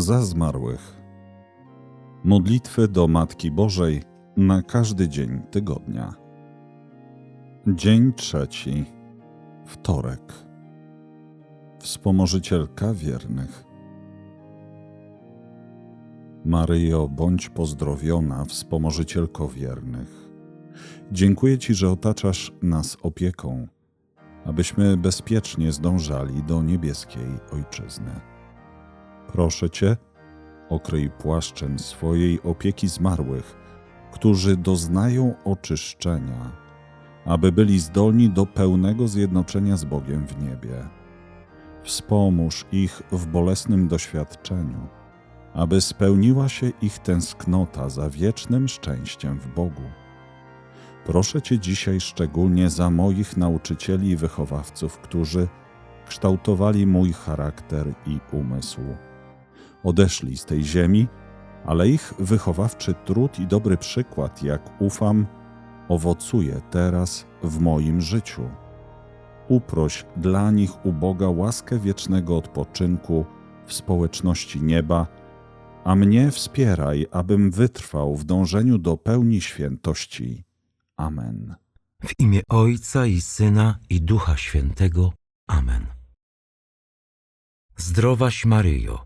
za zmarłych. Modlitwy do Matki Bożej na każdy dzień tygodnia. Dzień trzeci, wtorek. Wspomożycielka wiernych. Maryjo, bądź pozdrowiona, wspomożycielko wiernych. Dziękuję Ci, że otaczasz nas opieką, abyśmy bezpiecznie zdążali do niebieskiej Ojczyzny. Proszę Cię, okryj płaszczem swojej opieki zmarłych, którzy doznają oczyszczenia, aby byli zdolni do pełnego zjednoczenia z Bogiem w niebie. Wspomóż ich w bolesnym doświadczeniu, aby spełniła się ich tęsknota za wiecznym szczęściem w Bogu. Proszę Cię dzisiaj szczególnie za moich nauczycieli i wychowawców, którzy kształtowali mój charakter i umysł. Odeszli z tej ziemi, ale ich wychowawczy trud i dobry przykład, jak ufam, owocuje teraz w moim życiu. Uproś dla nich u Boga łaskę wiecznego odpoczynku w społeczności nieba, a mnie wspieraj, abym wytrwał w dążeniu do pełni świętości. Amen. W imię Ojca i Syna i Ducha Świętego. Amen. Zdrowaś Maryjo,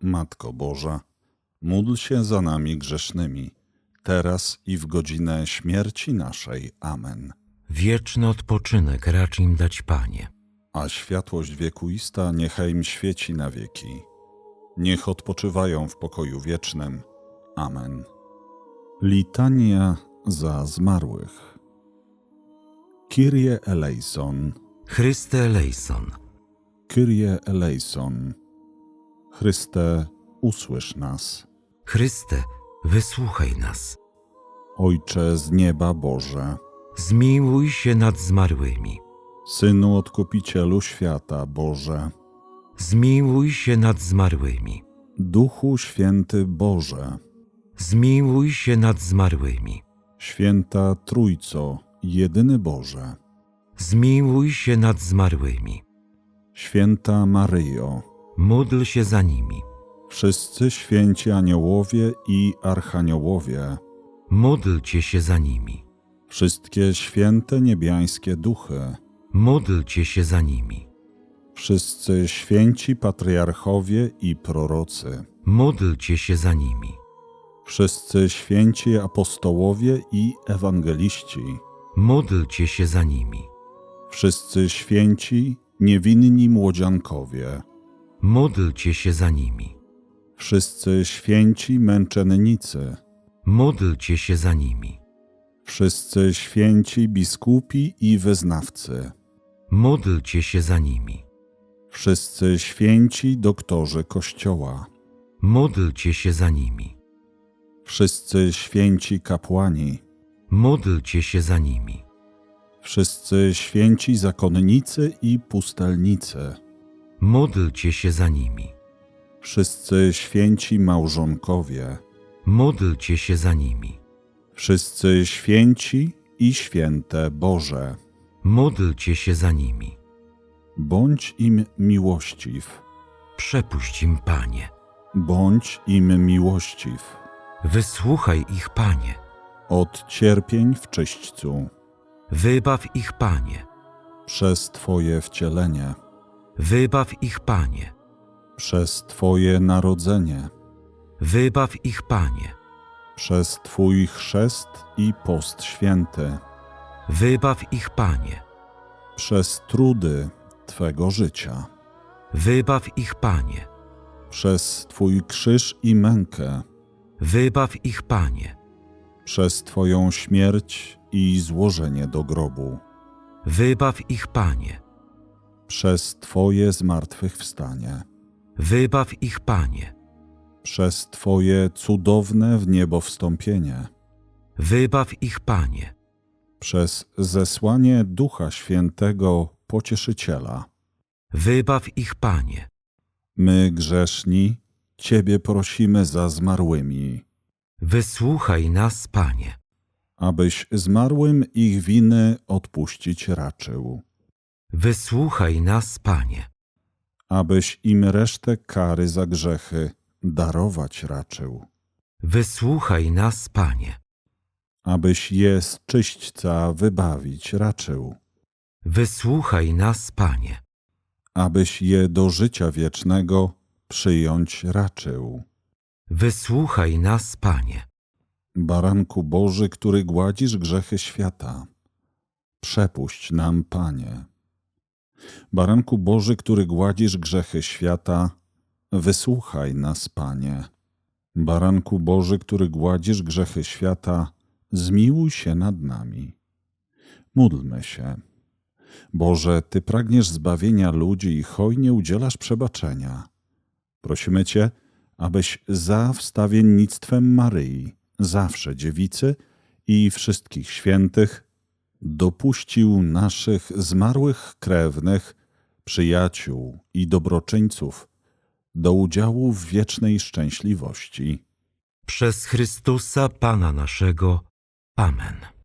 Matko Boża, módl się za nami grzesznymi, teraz i w godzinę śmierci naszej. Amen. Wieczny odpoczynek racz im dać, Panie. a światłość wiekuista niechaj im świeci na wieki. Niech odpoczywają w pokoju wiecznym. Amen. Litania za zmarłych. Kyrie eleison, Chryste eleison, Kyrie eleison. Chryste, usłysz nas. Chryste, wysłuchaj nas. Ojcze z nieba Boże, Zmiłuj się nad zmarłymi. Synu Odkupicielu świata Boże, Zmiłuj się nad zmarłymi. Duchu Święty Boże, Zmiłuj się nad zmarłymi. Święta Trójco, jedyny Boże, Zmiłuj się nad zmarłymi. Święta Maryjo, Módl się za nimi. wszyscy święci aniołowie i archaniołowie, Módlcie się za nimi. wszystkie święte niebiańskie duchy, Módlcie się za nimi. wszyscy święci patriarchowie i prorocy, Módlcie się za nimi. wszyscy święci apostołowie i ewangeliści, Módlcie się za nimi. wszyscy święci niewinni młodziankowie, Módlcie się za nimi. wszyscy święci męczennicy, Módlcie się za nimi. wszyscy święci biskupi i wyznawcy, Módlcie się za nimi. wszyscy święci doktorzy Kościoła, Módlcie się za nimi. wszyscy święci kapłani, Módlcie się za nimi. wszyscy święci zakonnicy i pustelnicy, Módlcie się za nimi. wszyscy święci małżonkowie, Módlcie się za nimi. wszyscy święci i święte Boże. Módlcie się za nimi. Bądź im miłościw, Przepuść im, Panie. bądź im miłościw, Wysłuchaj ich, Panie. od cierpień w czyśćcu, Wybaw ich, Panie. przez Twoje wcielenie, Wybaw ich, Panie. przez Twoje narodzenie, Wybaw ich, Panie. przez Twój chrzest i post święty, Wybaw ich, Panie. przez trudy Twego życia, Wybaw ich, Panie. przez Twój krzyż i mękę, Wybaw ich, Panie. przez Twoją śmierć i złożenie do grobu, Wybaw ich, Panie. Przez Twoje zmartwychwstanie, Wybaw ich, Panie. przez Twoje cudowne w niebo wstąpienie, Wybaw ich, Panie. przez zesłanie Ducha Świętego Pocieszyciela. Wybaw ich, Panie. My, grzeszni, Ciebie prosimy za zmarłymi, Wysłuchaj nas, Panie. abyś zmarłym ich winy odpuścić raczył, Wysłuchaj nas, Panie. abyś im resztę kary za grzechy darować raczył, Wysłuchaj nas, Panie. abyś je z czyśćca wybawić raczył, Wysłuchaj nas, Panie. abyś je do życia wiecznego przyjąć raczył. Wysłuchaj nas, Panie. Baranku Boży, który gładzisz grzechy świata, przepuść nam, Panie. Baranku Boży, który gładzisz grzechy świata, wysłuchaj nas, Panie. Baranku Boży, który gładzisz grzechy świata, zmiłuj się nad nami. Módlmy się. Boże, Ty pragniesz zbawienia ludzi i hojnie udzielasz przebaczenia. Prosimy Cię, abyś za wstawiennictwem Maryi, zawsze dziewicy i wszystkich świętych, dopuścił naszych zmarłych krewnych, przyjaciół i dobroczyńców do udziału w wiecznej szczęśliwości. Przez Chrystusa Pana naszego. Amen.